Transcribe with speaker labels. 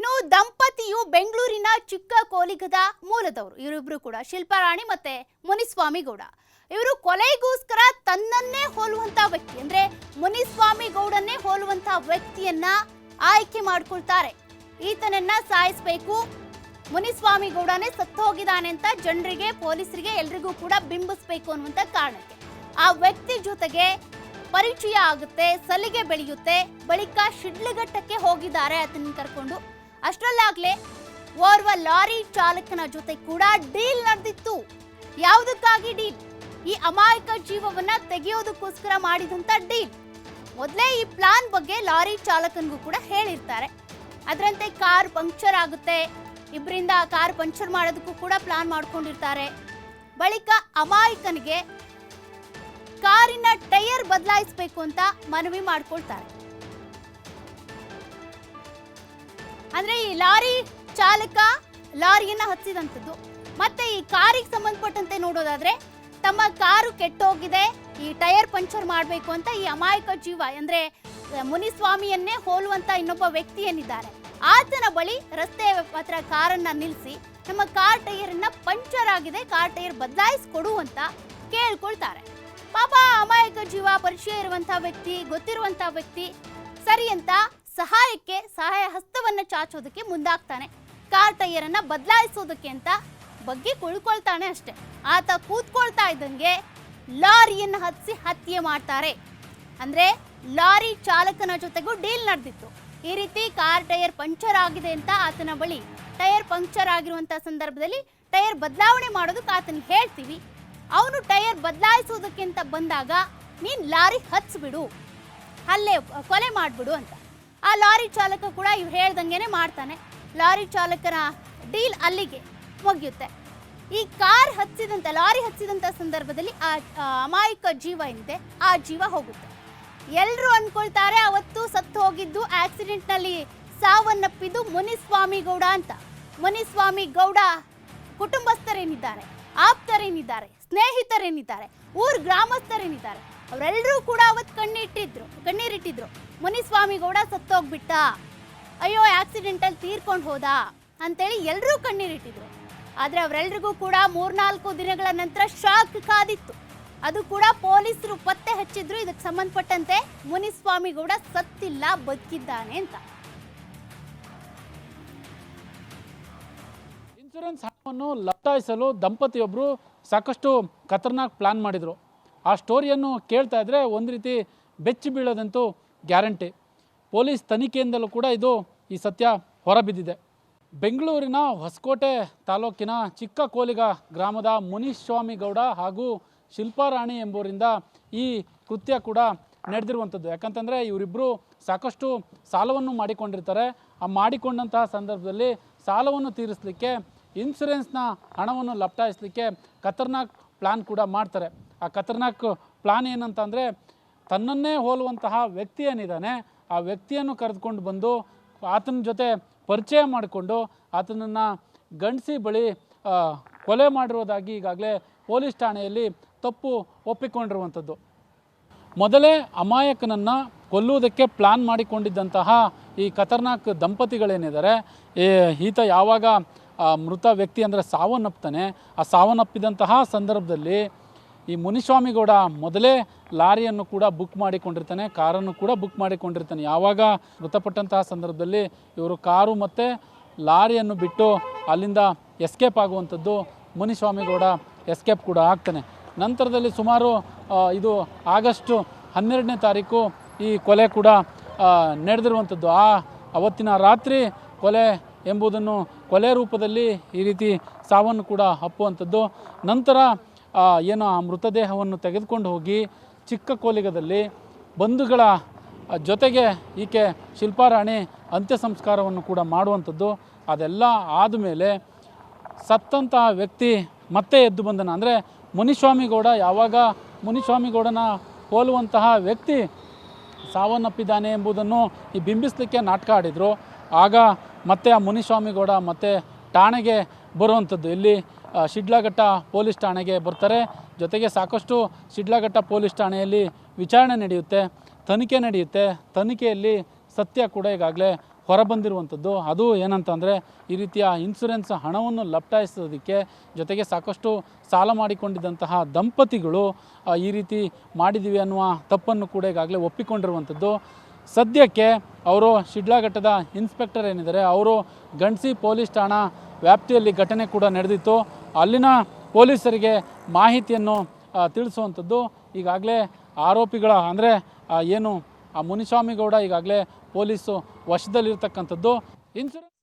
Speaker 1: ಇನ್ನು ದಂಪತಿಯು ಬೆಂಗಳೂರಿನ ಚಿಕ್ಕ ಕೋಲಿಗದ ಮೂಲದವರು. ಇವರಿಬ್ರು ಕೂಡ ಶಿಲ್ಪಾರಾಣಿ ಮತ್ತೆ ಮುನಿಸ್ವಾಮಿ ಗೌಡ ಇವರು ಕೊಲೆಗೋಸ್ಕರ ತನ್ನನ್ನೇ ಹೋಲುವಂತ ವ್ಯಕ್ತಿ. ಅಂದ್ರೆ ಮುನಿಸ್ವಾಮಿ ಗೌಡನ್ನೇ ಹೋಲುವಂತ ವ್ಯಕ್ತಿಯನ್ನ ಆಯ್ಕೆ ಮಾಡ್ಕೊಳ್ತಾರೆ. ಈತನನ್ನ ಸಾಯಿಸ್ಬೇಕು. ಮುನಿಸ್ವಾಮಿ ಗೌಡನೇ ಸತ್ತು ಹೋಗಿದ್ದಾನೆ ಅಂತ ಜನರಿಗೆ, ಪೊಲೀಸರಿಗೆ ಎಲ್ರಿಗೂ ಕೂಡ ಬಿಂಬಿಸ್ಬೇಕು ಅನ್ನುವಂತ ಕಾರಣಕ್ಕೆ. ಆ ವ್ಯಕ್ತಿ ಜೊತೆಗೆ ಪರಿಚಯ ಆಗುತ್ತೆ, ಸಲಿಗೆ ಬೆಳೆಯುತ್ತೆ. ಬಳಿಕ ಶಿಡ್ಲಘಟ್ಟಕ್ಕೆ ಹೋಗಿದ್ದಾರೆ. ಅದನ್ನ ಕರ್ಕೊಂಡು ಅಷ್ಟರಲ್ಲಾಗ್ಲೇ ಓರ್ವ ಲಾರಿ ಚಾಲಕನ ಜೊತೆ ಕೂಡ ಡೀಲ್ ನಡೆದಿತ್ತು. ಯಾವುದಕ್ಕಾಗಿ ಡೀಲ್? ಈ ಅಮಾಯಕ ಜೀವವನ್ನ ತೆಗೆಯೋದಕ್ಕೋಸ್ಕರ ಮಾಡಿದಂತ ಡೀಲ್. ಮೊದಲೇ ಈ ಪ್ಲಾನ್ ಬಗ್ಗೆ ಲಾರಿ ಚಾಲಕನಿಗೂ ಕೂಡ ಹೇಳಿರ್ತಾರೆ. ಅದರಂತೆ ಕಾರ್ ಪಂಕ್ಚರ್ ಆಗುತ್ತೆ. ಇಬ್ಬರಿಂದ ಕಾರ್ ಪಂಕ್ಚರ್ ಮಾಡೋದಕ್ಕೂ ಕೂಡ ಪ್ಲಾನ್ ಮಾಡ್ಕೊಂಡಿರ್ತಾರೆ. ಬಳಿಕ ಅಮಾಯಕನಿಗೆ ಕಾರಿನ ಟೈರ್ ಬದಲಾಯಿಸಬೇಕು ಅಂತ ಮನವಿ ಮಾಡ್ಕೊಳ್ತಾರೆ. ಅಂದ್ರೆ ಈ ಲಾರಿ ಚಾಲಕ ಲಾರಿಯನ್ನ ಹತ್ತಿದಂಥದ್ದು. ಮತ್ತೆ ಈ ಕಾರಿಗೆ ಸಂಬಂಧಪಟ್ಟಂತೆ ನೋಡೋದಾದ್ರೆ, ತಮ್ಮ ಕಾರು ಕೆಟ್ಟೋಗಿದೆ, ಈ ಟೈರ್ ಪಂಚರ್ ಮಾಡಬೇಕು ಅಂತ ಈ ಅಮಾಯಕ ಜೀವ, ಅಂದ್ರೆ ಮುನಿಸ್ವಾಮಿಯನ್ನೇ ಹೋಲುವಂತ ಇನ್ನೊಬ್ಬ ವ್ಯಕ್ತಿ ಏನಿದ್ದಾರೆ. ಆತನ ಬಳಿ ರಸ್ತೆ ಹತ್ರ ಕಾರನ್ನ ನಿಲ್ಲಿಸಿ ನಮ್ಮ ಕಾರ್ ಟೈರ್ ಅನ್ನ ಪಂಚರ್ ಆಗಿದೆ, ಕಾರ್ ಟೈರ್ ಬದಲಾಯಿಸ್ಕೊಡು ಅಂತ ಕೇಳ್ಕೊಳ್ತಾರೆ. ಪಾಪ ಅಮಾಯಕ ಜೀವ, ಪರಿಚಯ ಇರುವಂತ ವ್ಯಕ್ತಿ, ಗೊತ್ತಿರುವಂತ ವ್ಯಕ್ತಿ, ಸರಿ ಅಂತ ಸಹಾಯಕ್ಕೆ, ಸಹಾಯ ಹಸ್ತವನ್ನ ಚಾಚೋದಕ್ಕೆ ಮುಂದಾಗ್ತಾನೆ. ಕಾರ್ ಟೈಯರ್ ಅನ್ನ ಬದಲಾಯಿಸೋದಕ್ಕೆ ಅಂತ ಬಗ್ಗೆ ಕುಳ್ಕೊಳ್ತಾನೆ ಅಷ್ಟೆ. ಆತ ಕೂತ್ಕೊಳ್ತಾ ಇದ್ದಂಗೆ ಲಾರಿಯನ್ನು ಹತ್ತಿಸಿ ಹತ್ಯೆ ಮಾಡ್ತಾರೆ. ಅಂದ್ರೆ ಲಾರಿ ಚಾಲಕನ ಜೊತೆಗೂ ಡೀಲ್ ನಡೆದಿತ್ತು. ಈ ರೀತಿ ಕಾರ್ ಟೈರ್ ಪಂಕ್ಚರ್ ಆಗಿದೆ ಅಂತ ಆತನ ಬಳಿ ಟೈರ್ ಪಂಕ್ಚರ್ ಆಗಿರುವಂತ ಸಂದರ್ಭದಲ್ಲಿ ಟೈರ್ ಬದಲಾವಣೆ ಮಾಡೋದಕ್ಕೆ ಆತನಿಗೆ ಹೇಳ್ತೀವಿ. ಅವನು ಟೈರ್ ಬದಲಾಯಿಸೋದಕ್ಕಿಂತ ಬಂದಾಗ, ನೀನ್ ಲಾರಿ ಹತ್ಸ್ಬಿಡು. ಅಲ್ಲೇ, ಕೊಲೆ ಮಾಡ್ಬಿಡು ಅಂತ. ಆ ಲಾರಿ ಚಾಲಕ ಕೂಡ ಇವ್ರು ಹೇಳ್ದಂಗೆನೆ ಮಾಡ್ತಾನೆ. ಲಾರಿ ಚಾಲಕನ ಡೀಲ್ ಅಲ್ಲಿಗೆ ಮುಗಿಯುತ್ತೆ. ಈ ಕಾರ್ ಹತ್ತಿದಂಥ ಲಾರಿ ಹತ್ತಿದಂಥ ಸಂದರ್ಭದಲ್ಲಿ ಆ ಆ ಅಮಾಯಕ ಜೀವ ಏನಿದೆ ಆ ಜೀವ ಹೋಗುತ್ತೆ. ಎಲ್ಲರೂ ಅಂದ್ಕೊಳ್ತಾರೆ ಅವತ್ತು ಸತ್ತು ಹೋಗಿದ್ದು ಆಕ್ಸಿಡೆಂಟ್ನಲ್ಲಿ ಸಾವನ್ನಪ್ಪಿದ್ದು ಮುನಿಸ್ವಾಮಿ ಗೌಡ ಅಂತ. ಮುನಿಸ್ವಾಮಿ ಗೌಡ ಕುಟುಂಬಸ್ಥರೇನಿದ್ದಾರೆ, ಆಪ್ತರೇನಿದ್ದಾರೆ, ಸ್ನೇಹಿತರೇನಿದ್ದಾರೆ, ಊರ್ ಗ್ರಾಮಸ್ಥರೇನಿದ್ದಾರೆ. ಅವರೆಲ್ಲರೂ ಕೂಡ ಅವತ್ತು ಕಣ್ಣಿಟ್ಟಿದ್ರು, ಕಣ್ಣೀರಿಟ್ಟಿದ್ರು. ಮುನಿಸ್ವಾಮಿ ಗೌಡ ಸತ್ತೋಗ್ಬಿಟ್ಟ. ಅಯ್ಯೋ ಆಕ್ಸಿಡೆಂಟಲ್ಲಿ ತೀರ್ಕೊಂಡು ಹೋದ ಅಂತೇಳಿ ಎಲ್ಲರೂ ಕಣ್ಣೀರಿಟ್ಟಿದ್ರು. ಆದ್ರೆ ಅವರೆಲ್ರಿಗೂ ಕೂಡ ಮೂರ್ನಾಲ್ಕು ದಿನಗಳ ನಂತರ ಶಾಕ್ ಕಾದಿತ್ತು. ಅದು ಕೂಡ ಪೊಲೀಸರು ಪತ್ತೆ ಹಚ್ಚಿದ್ರು, ಇದಕ್ಕೆ ಸಂಬಂಧಪಟ್ಟಂತೆ ಮುನಿಸ್ವಾಮಿಗೌಡ ಸತ್ತಿಲ್ಲ, ಬದುಕಿದ್ದಾನೆ ಅಂತ.
Speaker 2: ಇನ್ಶೂರೆನ್ಸ್ ಹಣವನ್ನು ಲಪ್ತಾಯಿಸಲು ದಂಪತಿಯೊಬ್ಬರು ಸಾಕಷ್ಟು ಖತರ್ನಾಕ್ ಪ್ಲಾನ್ ಮಾಡಿದರು. ಆ ಸ್ಟೋರಿಯನ್ನು ಕೇಳ್ತಾ ಇದ್ರೆ ಒಂದು ರೀತಿ ಬೆಚ್ಚಿ ಬೀಳೋದಂತೂ ಗ್ಯಾರಂಟಿ. ಪೊಲೀಸ್ ತನಿಖೆಯಿಂದಲೂ ಕೂಡ ಇದು ಈ ಸತ್ಯ ಹೊರಬಿದ್ದಿದೆ. ಬೆಂಗಳೂರಿನ ಹೊಸಕೋಟೆ ತಾಲೂಕಿನ ಚಿಕ್ಕ ಕೋಲಿಗ ಗ್ರಾಮದ ಮುನಿಸ್ವಾಮಿ ಗೌಡ ಹಾಗೂ ಶಿಲ್ಪಾರಾಣಿ ಎಂಬುವರಿಂದ ಈ ಕೃತ್ಯ ಕೂಡ ನಡೆದಿರುವಂಥದ್ದು. ಯಾಕಂತಂದರೆ ಇವರಿಬ್ಬರು ಸಾಕಷ್ಟು ಸಾಲವನ್ನು ಮಾಡಿಕೊಂಡಿರ್ತಾರೆ. ಆ ಮಾಡಿಕೊಂಡಂತಹ ಸಂದರ್ಭದಲ್ಲಿ ಸಾಲವನ್ನು ತೀರಿಸಲಿಕ್ಕೆ, ಇನ್ಸೂರೆನ್ಸ್ನ ಹಣವನ್ನು ಲಪ್ಟಾಯಿಸಲಿಕ್ಕೆ ಖತರ್ನಾಕ್ ಪ್ಲಾನ್ ಕೂಡ ಮಾಡ್ತಾರೆ. ಆ ಖತರ್ನಾಕ್ ಪ್ಲಾನ್ ಏನಂತ ಅಂದರೆ ತನ್ನನ್ನೇ ಹೋಲುವಂತಹ ವ್ಯಕ್ತಿ ಏನಿದ್ದಾನೆ, ಆ ವ್ಯಕ್ತಿಯನ್ನು ಕರೆದುಕೊಂಡು ಬಂದು ಆತನ ಜೊತೆ ಪರಿಚಯ ಮಾಡಿಕೊಂಡು ಆತನನ್ನು ಗಂಡಿಸಿ ಬಳಿ ಕೊಲೆ ಮಾಡಿರೋದಾಗಿ ಈಗಾಗಲೇ ಪೊಲೀಸ್ ಠಾಣೆಯಲ್ಲಿ ತಪ್ಪು ಒಪ್ಪಿಕೊಂಡಿರುವಂಥದ್ದು. ಮೊದಲೇ ಅಮಾಯಕನನ್ನು ಕೊಲ್ಲುವುದಕ್ಕೆ ಪ್ಲಾನ್ ಮಾಡಿಕೊಂಡಿದ್ದಂತಹ ಈ ಖತರ್ನಾಕ್ ದಂಪತಿಗಳೇನಿದ್ದಾರೆ ಈತ ಯಾವಾಗ ಮೃತ ವ್ಯಕ್ತಿ ಅಂದರೆ ಸಾವನ್ನಪ್ತಾನೆ, ಆ ಸಾವನ್ನಪ್ಪಿದಂತಹ ಸಂದರ್ಭದಲ್ಲಿ ಈ ಮುನಿಸ್ವಾಮಿಗೌಡ ಮೊದಲೇ ಲಾರಿಯನ್ನು ಕೂಡ ಬುಕ್ ಮಾಡಿಕೊಂಡಿರ್ತಾನೆ, ಕಾರನ್ನು ಕೂಡ ಬುಕ್ ಮಾಡಿಕೊಂಡಿರ್ತಾನೆ. ಯಾವಾಗ ಮೃತಪಟ್ಟಂತಹ ಸಂದರ್ಭದಲ್ಲಿ ಇವರು ಕಾರು ಮತ್ತು ಲಾರಿಯನ್ನು ಬಿಟ್ಟು ಅಲ್ಲಿಂದ ಎಸ್ಕೇಪ್ ಆಗುವಂಥದ್ದು ಮುನಿಸ್ವಾಮಿಗೌಡ ಎಸ್ಕೇಪ್ ಕೂಡ ಆಗ್ತಾನೆ. ನಂತರದಲ್ಲಿ ಸುಮಾರು ಇದು ಆಗಸ್ಟು ಹನ್ನೆರಡನೇ ತಾರೀಕು ಈ ಕೊಲೆ ಕೂಡ ನಡೆದಿರುವಂಥದ್ದು. ಆ ಅವತ್ತಿನ ರಾತ್ರಿ ಕೊಲೆ ಎಂಬುದನ್ನು ಕೊಲೆ ರೂಪದಲ್ಲಿ ಈ ರೀತಿ ಸಾವನ್ನು ಕೂಡ ಅಪ್ಪುವಂಥದ್ದು ನಂತರ ಏನು ಆ ಮೃತದೇಹವನ್ನು ತೆಗೆದುಕೊಂಡು ಹೋಗಿ ಚಿಕ್ಕ ಕೋಲಿಗದಲ್ಲಿ ಬಂಧುಗಳ ಜೊತೆಗೆ ಈಕೆ ಶಿಲ್ಪಾರಾಣಿ ಅಂತ್ಯ ಸಂಸ್ಕಾರವನ್ನು ಕೂಡ ಮಾಡುವಂಥದ್ದು. ಅದೆಲ್ಲ ಆದಮೇಲೆ ಸತ್ತಂತಹ ವ್ಯಕ್ತಿ ಮತ್ತೆ ಎದ್ದು ಬಂದನ. ಅಂದರೆ ಮುನಿಸ್ವಾಮಿಗೌಡ, ಯಾವಾಗ ಮುನಿಸ್ವಾಮಿಗೌಡನ ಹೋಲುವಂತಹ ವ್ಯಕ್ತಿ ಸಾವನ್ನಪ್ಪಿದ್ದಾನೆ ಎಂಬುದನ್ನು ಈ ಬಿಂಬಿಸಲಿಕ್ಕೆ ನಾಟಕ ಆಡಿದರು. ಆಗ ಮತ್ತೆ ಆ ಮುನಿಸ್ವಾಮಿಗೌಡ ಮತ್ತೆ ಠಾಣೆಗೆ ಬರುವಂಥದ್ದು. ಇಲ್ಲಿ ಶಿಡ್ಲಘಟ್ಟ ಪೊಲೀಸ್ ಠಾಣೆಗೆ ಬರ್ತಾರೆ. ಜೊತೆಗೆ ಸಾಕಷ್ಟು ಶಿಡ್ಲಘಟ್ಟ ಪೊಲೀಸ್ ಠಾಣೆಯಲ್ಲಿ ವಿಚಾರಣೆ ನಡೆಯುತ್ತೆ, ತನಿಖೆ ನಡೆಯುತ್ತೆ. ತನಿಖೆಯಲ್ಲಿ ಸತ್ಯ ಕೂಡ ಈಗಾಗಲೇ ಹೊರಬಂದಿರುವಂಥದ್ದು. ಅದು ಏನಂತಂದರೆ, ಈ ರೀತಿಯ ಇನ್ಸುರೆನ್ಸ್ ಹಣವನ್ನು ಲಪ್ಟಾಯಿಸೋದಕ್ಕೆ ಜೊತೆಗೆ ಸಾಕಷ್ಟು ಸಾಲ ಮಾಡಿಕೊಂಡಿದ್ದಂತಹ ದಂಪತಿಗಳು ಈ ರೀತಿ ಮಾಡಿದ್ದೀವಿ ಅನ್ನುವ ತಪ್ಪನ್ನು ಕೂಡ ಈಗಾಗಲೇ ಒಪ್ಪಿಕೊಂಡಿರುವಂಥದ್ದು. ಸದ್ಯಕ್ಕೆ ಅವರು ಶಿಡ್ಲಾಘಟ್ಟದ ಇನ್ಸ್ಪೆಕ್ಟರ್ ಏನಿದ್ದಾರೆ, ಅವರು ಗಂಡ್ಸಿ ಪೊಲೀಸ್ ಠಾಣಾ ವ್ಯಾಪ್ತಿಯಲ್ಲಿ ಘಟನೆ ಕೂಡ ನಡೆದಿತ್ತು. ಅಲ್ಲಿನ ಪೊಲೀಸರಿಗೆ ಮಾಹಿತಿಯನ್ನು ತಿಳಿಸುವಂಥದ್ದು ಈಗಾಗಲೇ ಆರೋಪಿಗಳ, ಅಂದರೆ ಏನು, ಆ ಮುನಿಸ್ವಾಮಿಗೌಡ ಈಗಾಗಲೇ ಪೊಲೀಸು ವಶದಲ್ಲಿರ್ತಕ್ಕಂಥದ್ದು. ಇನ್ಸೂರೆನ್ಸ್